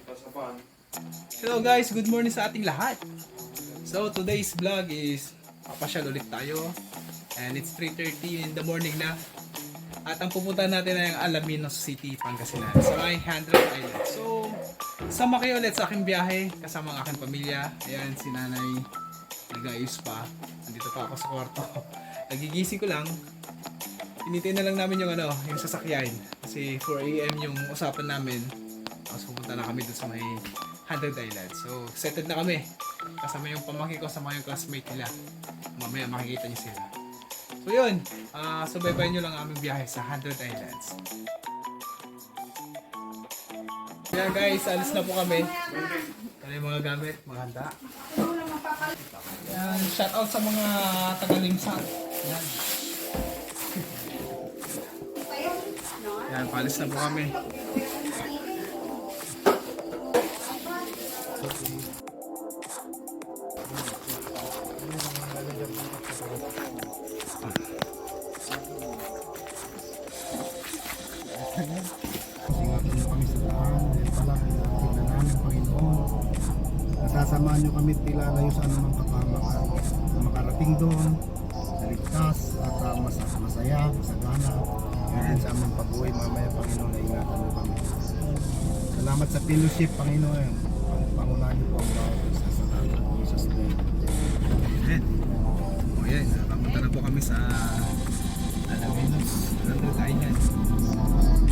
Pa sa. Hello guys, good morning sa ating lahat. So today's vlog is papasyal ulit tayo. And it's 3.30 in the morning na. At ang pupunta natin ay ang Alaminos City, Pangasinan. Sa may 100 Island. So, sama kayo ulit sa aking biyahe kasama ang aking pamilya. Ayan, si nanay nag-ayos pa. Nandito pa ako sa kwarto. Nagigising ko lang. Initin na lang namin yung ano, yung sasakyan. Kasi 4 a.m. yung usapan namin. Kami dun sa may 100 Island. So, excited na kami. Kasama yung pamangkin ko, sama yung classmate nila. Mamaya makikita niyo sila. So yun, ah subaybayan nyo lang ang aming biyahe sa 100 Islands. Kaya guys, alis na po kami. Ano yung mga gamit, mga. Yan, shout out sa mga taga-limsan. Yan. Yan, paalis na po kami. Ingatan niyo kami sa daan. Dahil pala, tingnan namin, Panginoon. Nasasamahan niyo kami sa anumang kapamakan. Na makarating doon, naligtas, at uh, mas masaya, masagana. Ngayon sa aming pag-uwi mamaya, Panginoon, na ingatan niyo kami. Salamat sa fellowship, Panginoon. Pang- Pangunahan niyo po ang bawat isa sa lahat. In Jesus' name. Ayan. O yan, nakapunta na po kami sa Alaminos, 100 Island. Okay,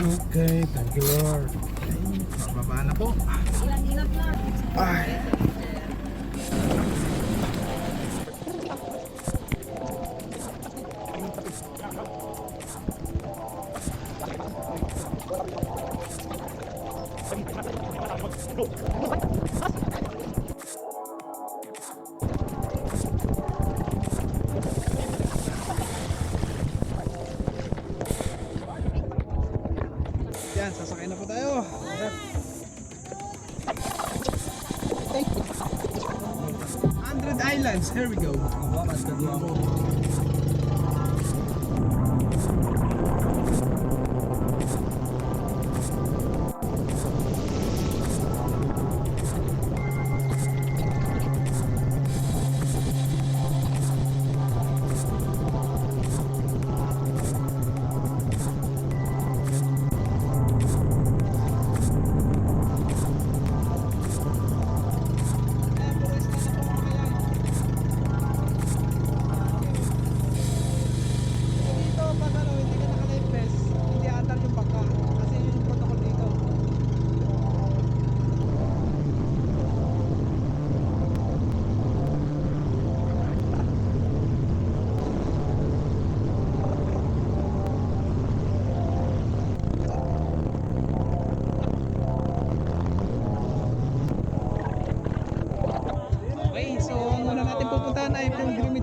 Okay, thank you Lord. Bababa na po. Ay. Here we go.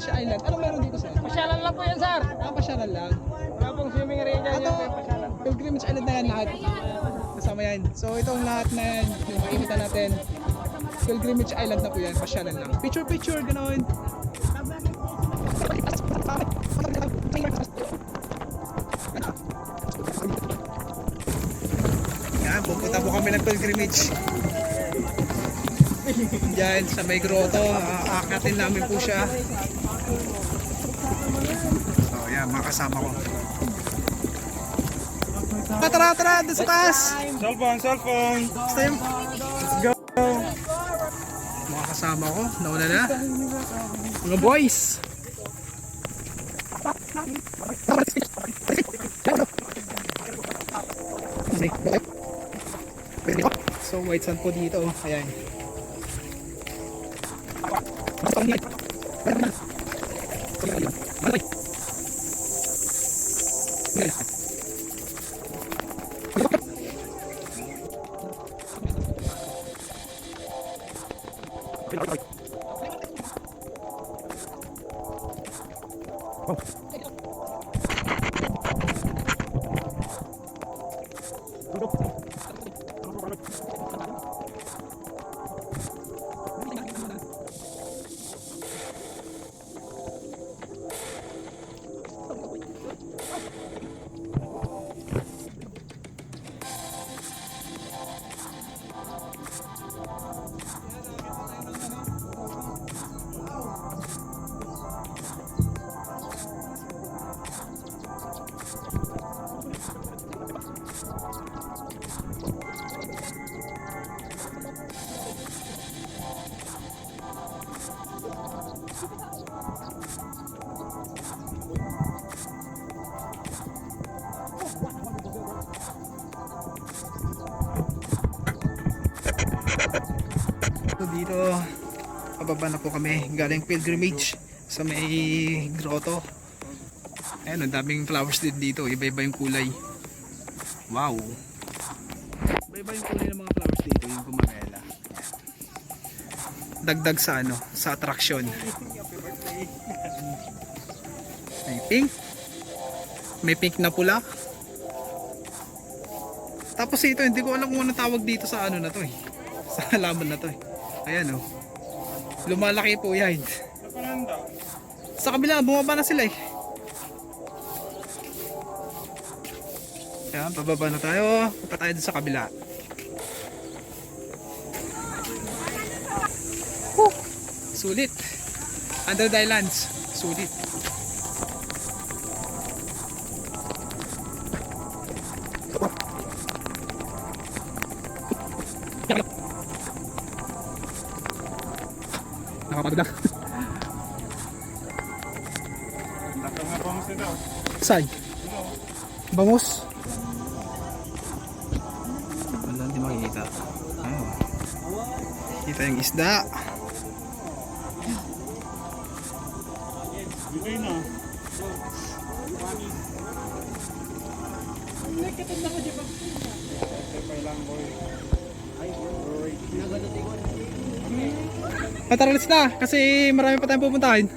Pilgrimage Island. Ano meron dito sa? Pasyalan lang po yan, sir. Ah, pasyalan lang. Wala pong swimming area dyan Ito. Pilgrimage Island na yan lahat. Kasama yan. So itong lahat na yan, yung makikita natin, Pilgrimage Island na po yan, pasyalan lang. Picture picture, ganoon. Yan, pupunta po kami ng pilgrimage. Yan, sa may grotto, aakatin namin po siya. Mga kasama ko. Tara, tara, doon sa taas. Cellphone, cellphone! Basta yung... Let's go. Mga kasama ko, nauna na. Mga boys. So white sand po dito. oh. Ayan. Dito, pababa na po kami galing pilgrimage sa may grotto. Ayan, ang daming flowers din dito. Iba-iba yung kulay. Wow. Iba-iba yung kulay ng mga flowers dito, yung gumamela. Dagdag sa ano, sa attraction. May pink. May pink na pula. Tapos ito, hindi ko alam kung ano tawag dito sa ano na to eh. Sa halaman na to eh. Ayan oh. Lumalaki po yan. Sa kabila, bumaba na sila eh. Ayan, pababa na tayo. Punta tayo sa kabila. Woo! Sulit. Under the Islands. Sulit. Nakapagod lang. Saan? Bangus? Wala, hindi makikita. Ayun. Kita yung isda. Mataralis na kasi marami pa tayong pupuntahin.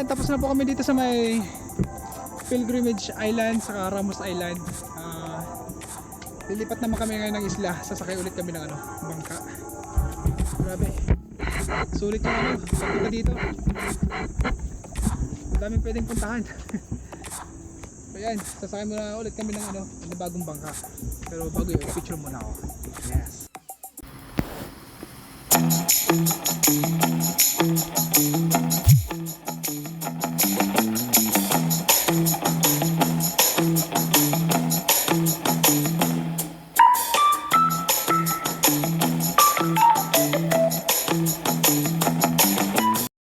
Ayan, tapos na po kami dito sa may Pilgrimage Island, saka Ramos Island. Ah, lilipat naman kami ngayon ng isla. Sasakay ulit kami ng ano, bangka. Grabe. Sulit yung ano, pagpunta dito. Daming pwedeng puntahan. so yan, sasakay muna ulit kami ng ano, ng bagong bangka. Pero bago yun, picture muna ako. Yes.